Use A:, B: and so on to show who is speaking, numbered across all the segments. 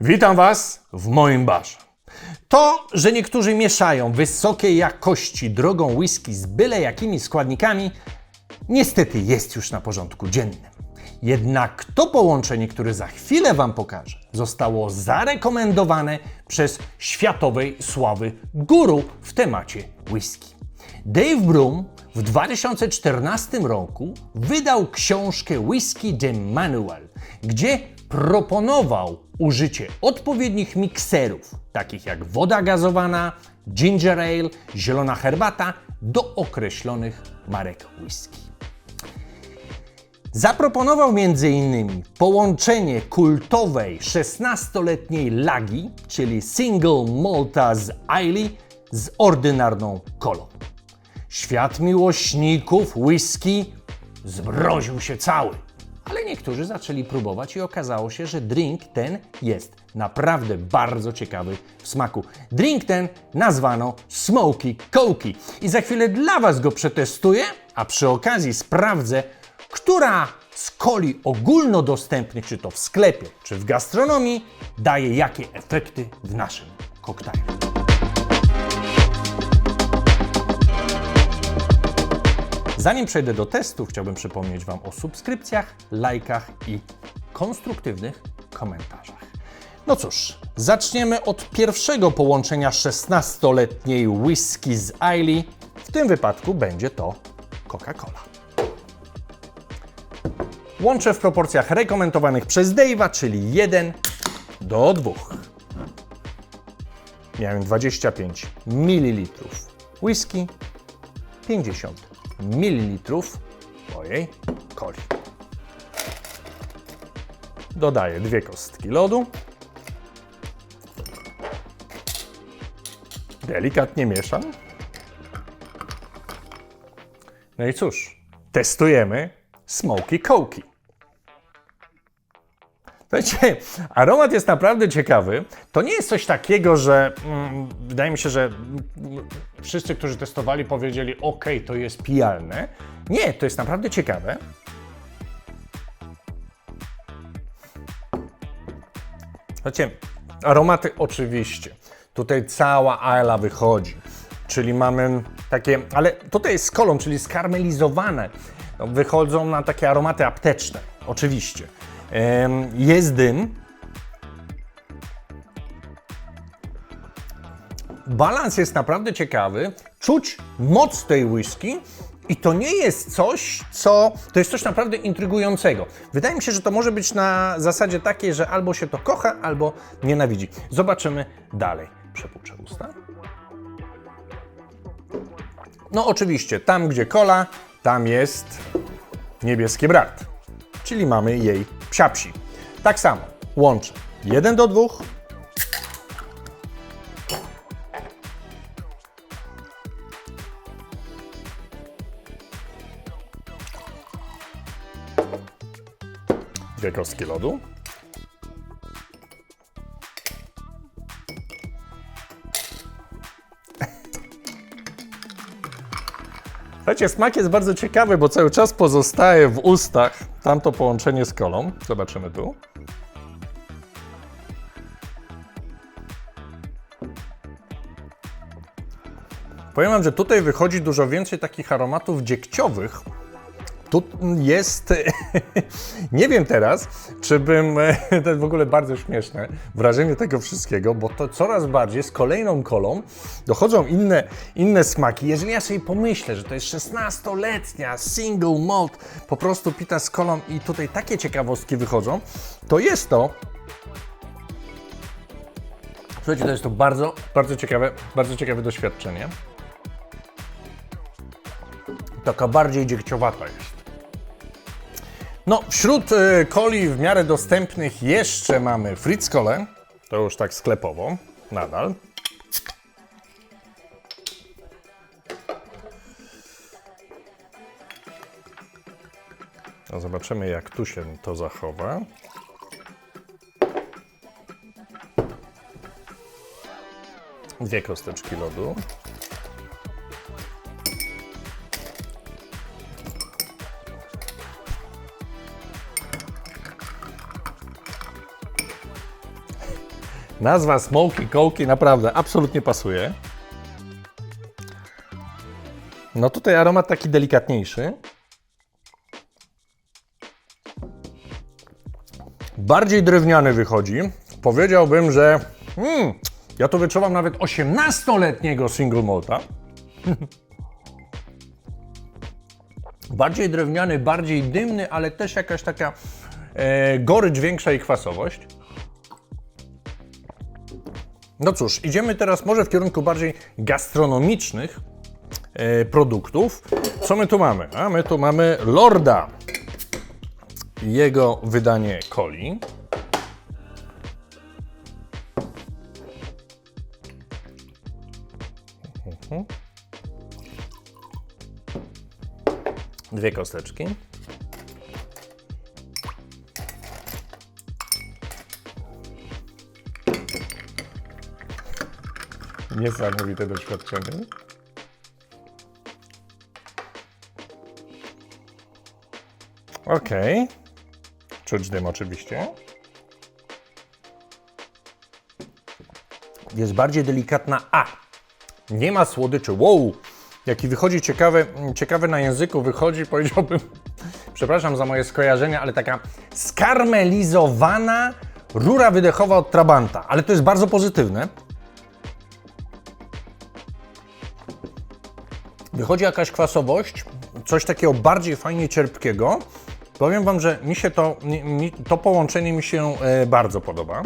A: Witam Was w moim barze. To, że niektórzy mieszają wysokiej jakości drogą whisky z byle jakimi składnikami, niestety jest już na porządku dziennym. Jednak to połączenie, które za chwilę Wam pokażę, zostało zarekomendowane przez światowej sławy guru w temacie whisky. Dave Broom w 2014 roku wydał książkę Whisky The Manual, gdzie proponował użycie odpowiednich mikserów, takich jak woda gazowana, ginger ale, zielona herbata, do określonych marek whisky. Zaproponował m.in. połączenie kultowej 16-letniej lagi, czyli Single Malta z Ailey, z ordynarną kolą. Świat miłośników whisky zmroził się cały. Ale niektórzy zaczęli próbować i okazało się, że drink ten jest naprawdę bardzo ciekawy w smaku. Drink ten nazwano Smoky Coki i za chwilę dla Was go przetestuję, a przy okazji sprawdzę, która z coli ogólnodostępnych, czy to w sklepie, czy w gastronomii, daje jakie efekty w naszym koktajlu. Zanim przejdę do testów, chciałbym przypomnieć Wam o subskrypcjach, lajkach i konstruktywnych komentarzach. No cóż, zaczniemy od pierwszego połączenia 16-letniej whisky z Ailey. W tym wypadku będzie to Coca-Cola. Łączę w proporcjach rekomendowanych przez Dave'a, czyli 1 do 2. Miałem 25 ml whisky, 50 ml mojej coli. Dodaję dwie kostki lodu. Delikatnie mieszam. No i cóż, testujemy Smoky Coki. Słuchajcie, aromat jest naprawdę ciekawy. To nie jest coś takiego, że mm, wydaje mi się, że mm, wszyscy, którzy testowali, powiedzieli: OK, to jest pijalne. Nie, to jest naprawdę ciekawe. Słuchajcie, aromaty oczywiście. Tutaj cała aela wychodzi. Czyli mamy takie, ale tutaj jest z kolą, czyli skarmelizowane. No, wychodzą na takie aromaty apteczne, oczywiście. Jest dym. Balans jest naprawdę ciekawy. Czuć moc tej whisky. I to nie jest coś, co. To jest coś naprawdę intrygującego. Wydaje mi się, że to może być na zasadzie takiej, że albo się to kocha, albo nienawidzi. Zobaczymy dalej. Przepuczę usta. No, oczywiście, tam gdzie kola, tam jest niebieskie brat, czyli mamy jej psiapsi. Tak samo łączę 1 do 2. Dwie kostki lodu. Słuchajcie, smak jest bardzo ciekawy, bo cały czas pozostaje w ustach tamto połączenie z kolą. Zobaczymy tu. Powiem wam, że tutaj wychodzi dużo więcej takich aromatów dziegciowych. Tu jest, nie wiem teraz, czy bym, to jest w ogóle bardzo śmieszne, wrażenie tego wszystkiego, bo to coraz bardziej z kolejną kolą dochodzą inne, inne smaki. Jeżeli ja sobie pomyślę, że to jest 16-letnia single malt, po prostu pita z kolą i tutaj takie ciekawostki wychodzą, to jest to Słuchajcie, to jest to bardzo, bardzo ciekawe, bardzo ciekawe doświadczenie. Taka bardziej dziegciowata jest. No, wśród y, coli w miarę dostępnych jeszcze mamy Fritz Kole. To już tak sklepowo, nadal. No, zobaczymy, jak tu się to zachowa. Dwie kosteczki lodu. Nazwa Smoky Kołki naprawdę absolutnie pasuje. No tutaj aromat taki delikatniejszy. Bardziej drewniany wychodzi. Powiedziałbym, że hmm, ja tu wyczuwam nawet 18-letniego single malta. bardziej drewniany, bardziej dymny, ale też jakaś taka e, gorycz większa i kwasowość. No cóż, idziemy teraz może w kierunku bardziej gastronomicznych e, produktów. Co my tu mamy? A my tu mamy Lorda. Jego wydanie coli. Mhm. Dwie kosteczki. Niesamowite doświadczenie. Okej. Czuć dym oczywiście. Jest bardziej delikatna A. Nie ma słodyczy. Wow! Jaki wychodzi ciekawy, ciekawy na języku, wychodzi, powiedziałbym, przepraszam za moje skojarzenia, ale taka skarmelizowana rura wydechowa od Trabanta. Ale to jest bardzo pozytywne. Wychodzi jakaś kwasowość, coś takiego bardziej fajnie cierpkiego. Powiem Wam, że mi się to, mi- to połączenie mi się e, bardzo podoba.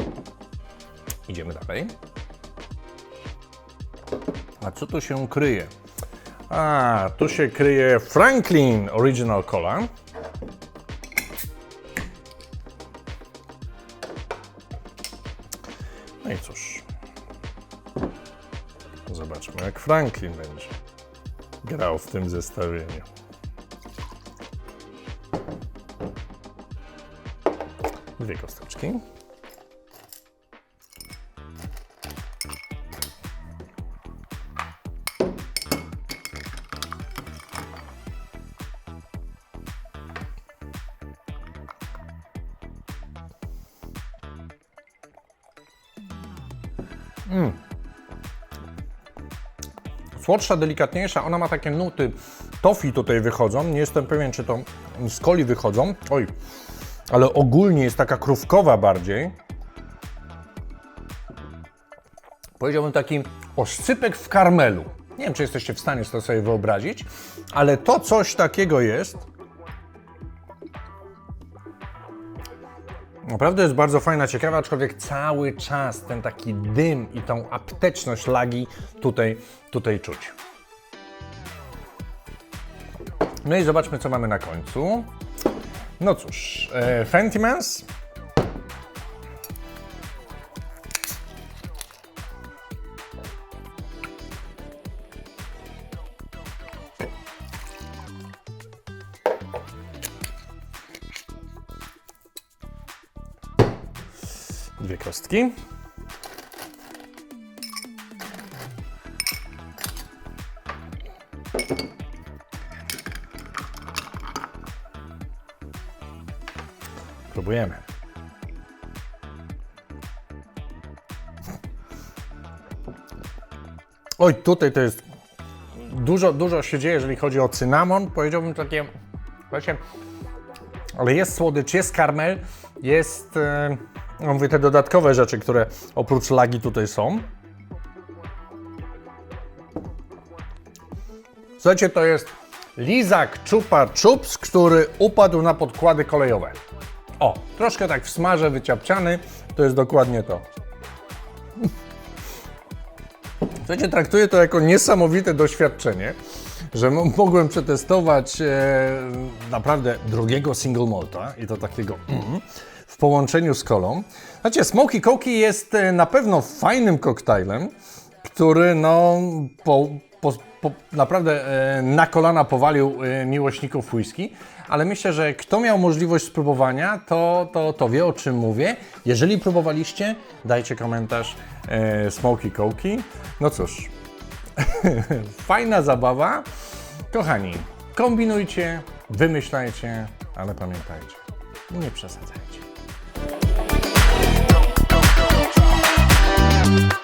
A: Idziemy dalej. A co tu się kryje? A, tu się kryje Franklin Original Cola. No i cóż. Zobaczmy, jak Franklin będzie grał w tym zestawieniu. Dwie kosteczki. Słodsza, delikatniejsza, ona ma takie nuty tofi tutaj wychodzą. Nie jestem pewien, czy to z coli wychodzą. Oj, ale ogólnie jest taka krówkowa bardziej. Powiedziałbym taki oscypek w karmelu. Nie wiem, czy jesteście w stanie to sobie wyobrazić, ale to coś takiego jest. Naprawdę jest bardzo fajna, ciekawa, aczkolwiek cały czas ten taki dym i tą apteczność lagi tutaj, tutaj czuć. No i zobaczmy, co mamy na końcu. No cóż, e, Fentimans. Kostki. Próbujemy. Oj, tutaj to jest dużo, dużo się dzieje, jeżeli chodzi o cynamon. Powiedziałbym takie, właśnie, ale jest słodycz, jest karmel, jest, no mówię, te dodatkowe rzeczy, które oprócz lagi tutaj są. Słuchajcie, to jest lizak Chupa Chups, który upadł na podkłady kolejowe. O, troszkę tak w smarze wyciapciany, to jest dokładnie to. Słuchajcie, traktuję to jako niesamowite doświadczenie, że mogłem przetestować e, naprawdę drogiego single malta i to takiego mm, połączeniu z kolą. Znacie, Smoky Coki jest e, na pewno fajnym koktajlem, który no po, po, po, naprawdę e, na kolana powalił e, miłośników whisky, ale myślę, że kto miał możliwość spróbowania, to, to, to wie o czym mówię. Jeżeli próbowaliście, dajcie komentarz e, Smoky. No cóż, fajna zabawa. Kochani, kombinujcie, wymyślajcie, ale pamiętajcie, nie przesadzajcie. Thank you